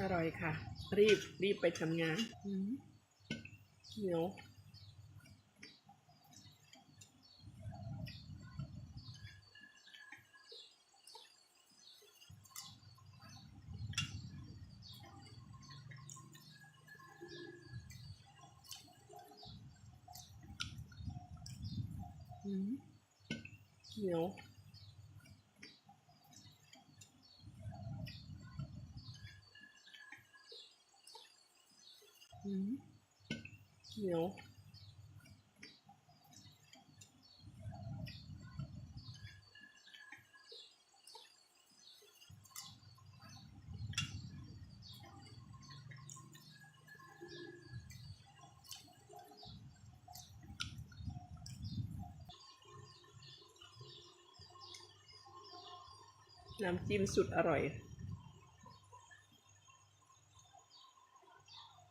อร่อยค่ะ รีบรีบไปทำงานเหนียวอืมเหนียว เหนียวน้ำจิ้มสุดอร่อย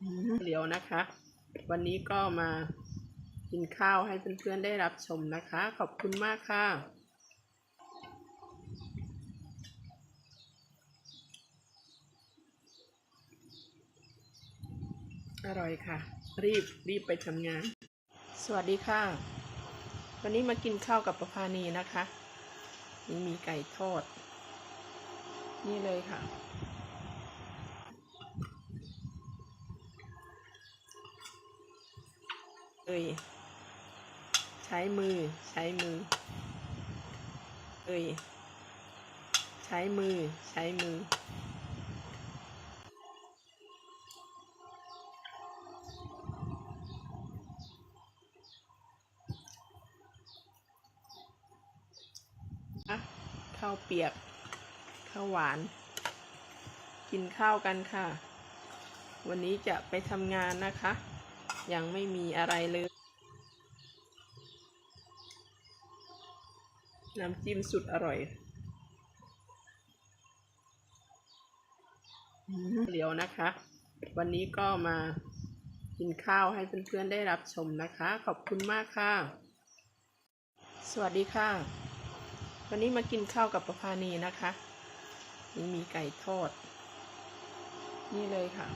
อืมเดี๋ยว นะคะ วันนี้ก็มากินข้าวให้เพื่อนๆได้รับชมนะคะ ขอบคุณมากค่ะอร่อยค่ะ รีบรีบไปทำงาน สวัสดีค่ะ วันนี้มากินข้าวกับประพานีนะคะ นี่มีไก่ทอด นี่เลยค่ะ เอ้ยใช้มือ ใช้มือ เอ้ยใช้มือ ใช้มืออะข้าวเปียก ข้าวหวาน กินข้าวกันค่ะ วันนี้จะไปทำงานนะคะ ยังไม่มีอะไรเลย น้ำจิ้มสุดอร่อยเดี๋ยวนะคะ วันนี้ก็มากินข้าวให้เพื่อนๆได้รับชมนะคะ ขอบคุณมากค่ะ สวัสดีค่ะ วันนี้มากินข้าวกับประพานีนะคะ นี่มีไก่ทอด นี่เลยค่ะ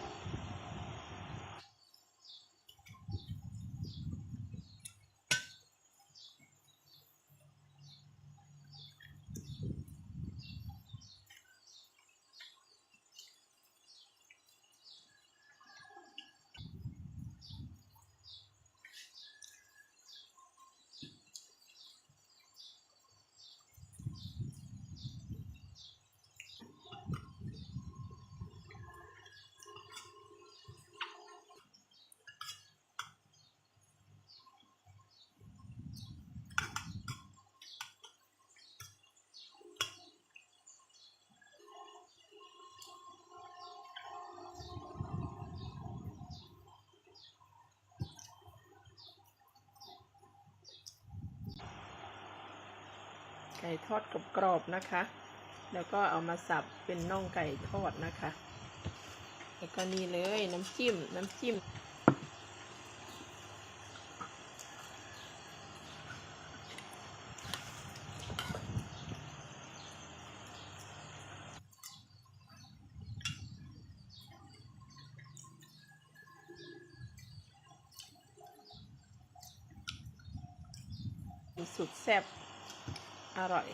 ไก่ทอดกกรอบๆนะคะ แล้วก็เอามาสับเป็นน่องไก่ทอดนะคะ แล้วก็นี่เลยน้ำจิ้ม น้ำจิ้ม สุดแซ่บ อร่อย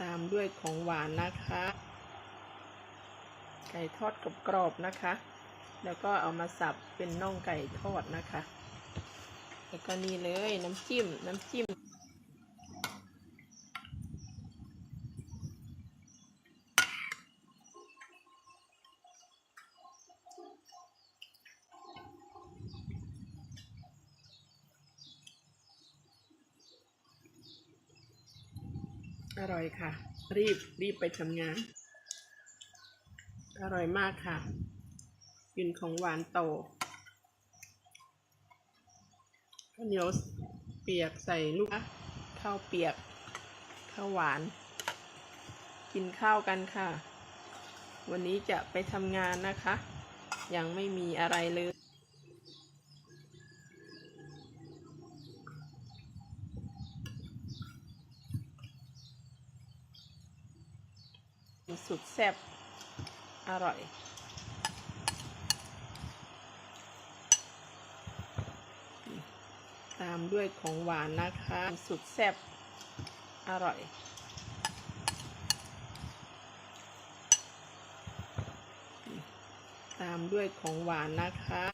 ตามด้วยของหวานนะคะ ไก่ทอดกรอบๆนะคะ แล้วก็เอามาสับเป็นน่องไก่ทอดนะคะ แล้วก็นี่เลยน้ำจิ้ม น้ำจิ้ม อร่อยค่ะ รีบรีบไปทำงาน อร่อยมากค่ะ กินของหวานโตข้าวเหนียวเปียกใส่ลูกข้าวเปียกข้าวหวาน กินข้าวกันค่ะ วันนี้จะไปทำงานนะคะ ยังไม่มีอะไรเลย สุดแซ่บอร่อย ตามด้วยของหวานนะคะ สุดแซ่บอร่อยตามด้วยของหวานนะคะ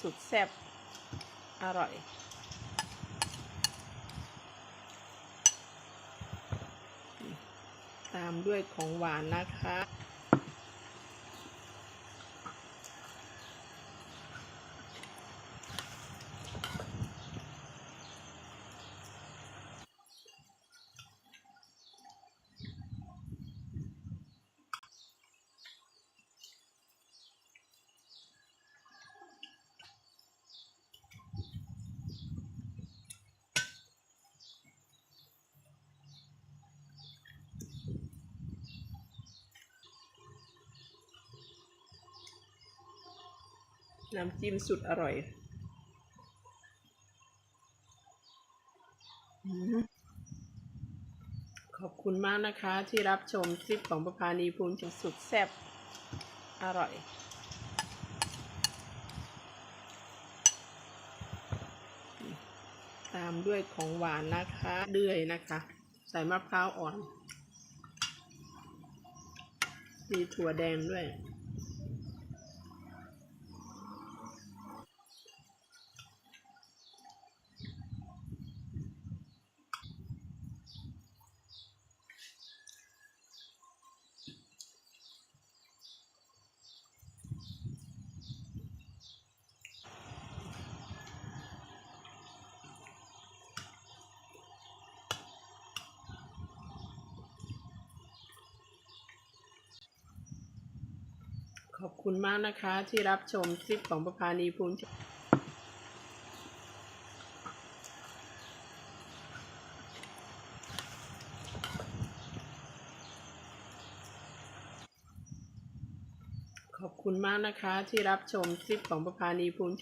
สุดแซ่บอร่อย ตามด้วยของหวานนะคะ น้ำจิ้มสุดอร่อยอืมขอบคุณมากนะคะที่รับชมคลิปของประพานีภูมิจนสุดแซ่บอร่อย ตามด้วยของหวานนะคะเลื่อยนะคะ ใส่มะพร้าวอ่อน มีถั่วแดงด้วย ขอบคุณมากนะคะที่รับชมคลิปของประพานีภูมิขอบคุณมากนะคะที่รับชมคลิปของประพานีภูมิ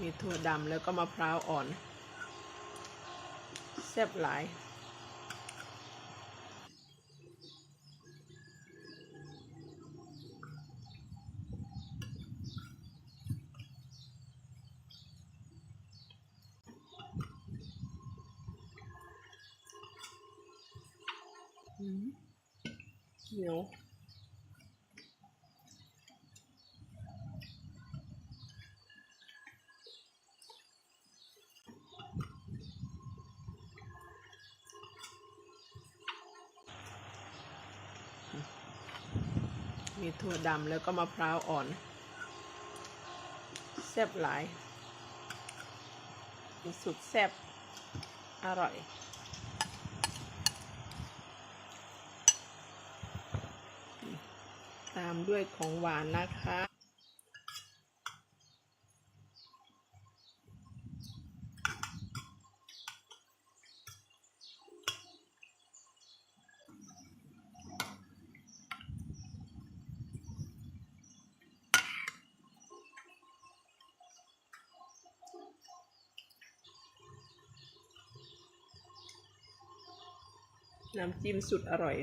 มีถั่วดำแล้วก็มะพร้าวอ่อน แซ่บหลายเหนียว มีถั่วดำแล้วก็มะพร้าวอ่อน แซ่บหลายมีสุดแซ่บอร่อย ตามด้วยของหวานนะคะ น้ำจิ้มสุดอร่อย